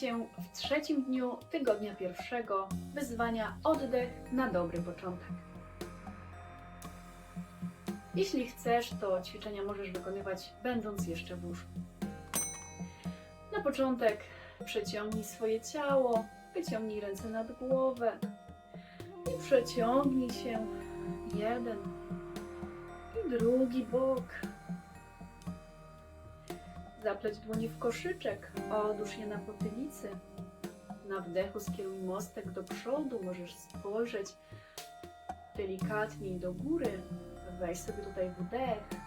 Cię w trzecim dniu tygodnia pierwszego wyzwania oddech na dobry początek. Jeśli chcesz, to ćwiczenia możesz wykonywać będąc jeszcze w łóżku. Na początek przeciągnij swoje ciało, wyciągnij ręce nad głowę i przeciągnij się jeden i drugi bok. Zapleć dłonie w koszyczek, odłóż je na potylicy. Na wdechu skieruj mostek do przodu, możesz spojrzeć delikatniej do góry. Weź sobie tutaj wdech.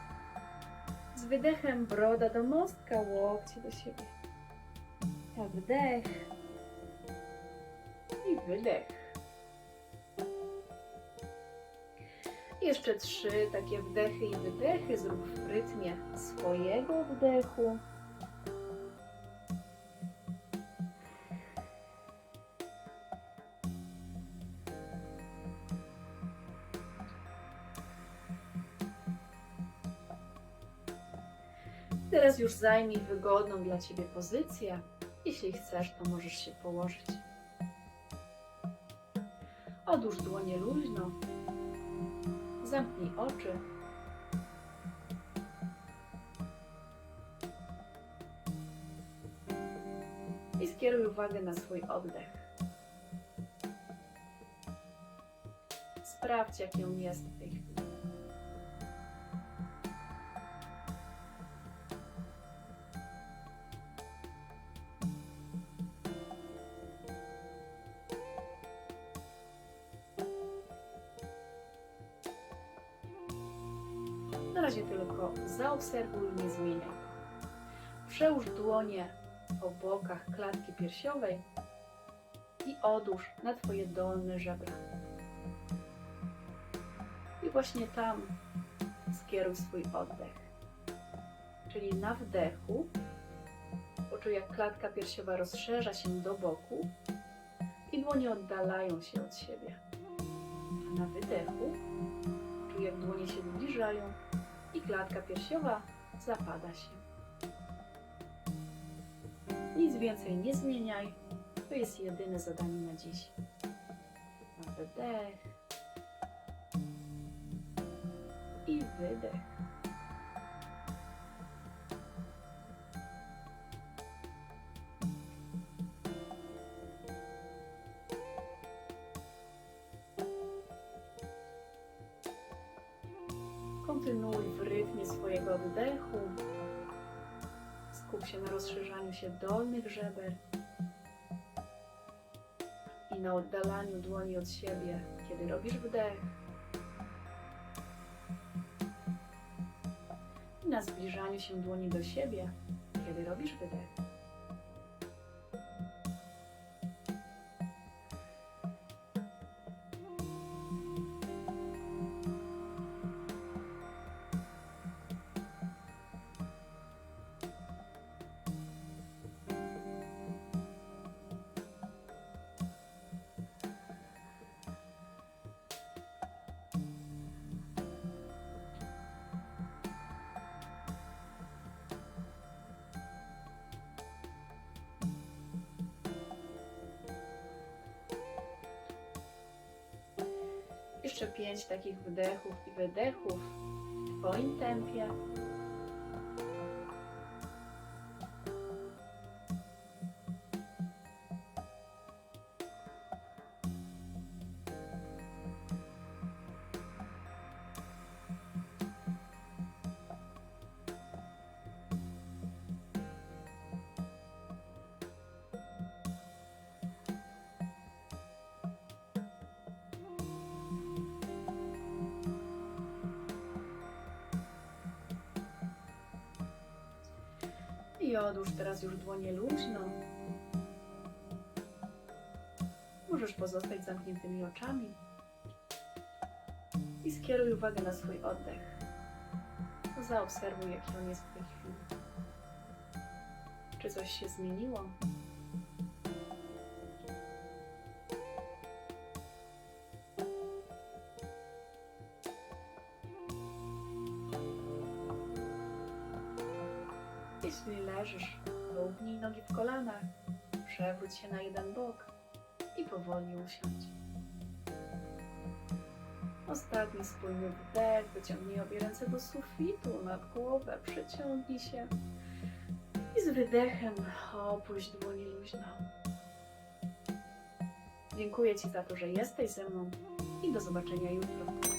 Z wydechem broda do mostka, łokcie do siebie. A wdech i wydech. Jeszcze trzy takie wdechy i wydechy. Zrób w rytmie swojego wdechu. Teraz już zajmij wygodną dla Ciebie pozycję. Jeśli chcesz, to możesz się położyć. Odłóż dłonie luźno. Zamknij oczy. I skieruj uwagę na swój oddech. Sprawdź, jaki on jest w tej chwili. Razie tylko zaobserwuj, nie zmieniaj. Przełóż dłonie po bokach klatki piersiowej i odłóż na Twoje dolne żebra. I właśnie tam skieruj swój oddech. Czyli na wdechu poczuj jak klatka piersiowa rozszerza się do boku i dłonie oddalają się od siebie. A na wydechu Czuj, jak dłonie się zbliżają i klatka piersiowa zapada się. Nic więcej nie zmieniaj. To jest jedyne zadanie na dziś. Na wydech i wydech. Kontynuuj w rytmie swojego oddechu. Skup się na rozszerzaniu się dolnych żeber i na oddalaniu dłoni od siebie, kiedy robisz wdech. I na zbliżaniu się dłoni do siebie, kiedy robisz wydech. Jeszcze pięć takich wdechów i wydechów w Twoim tempie. I odłóż teraz już dłonie luźno. Możesz pozostać zamkniętymi oczami. I skieruj uwagę na swój oddech. Zaobserwuj, jaki on jest w tej chwili. Czy coś się zmieniło? Jeśli leżysz, równij nogi w kolanach, Przewróć się na jeden bok i powoli usiądź. Ostatni spójny wdech, wyciągnij obie ręce do sufitu, nad głowę, przyciągnij się i z wydechem opuść dłonie luźno. Dziękuję Ci za to, że jesteś ze mną i do zobaczenia jutro.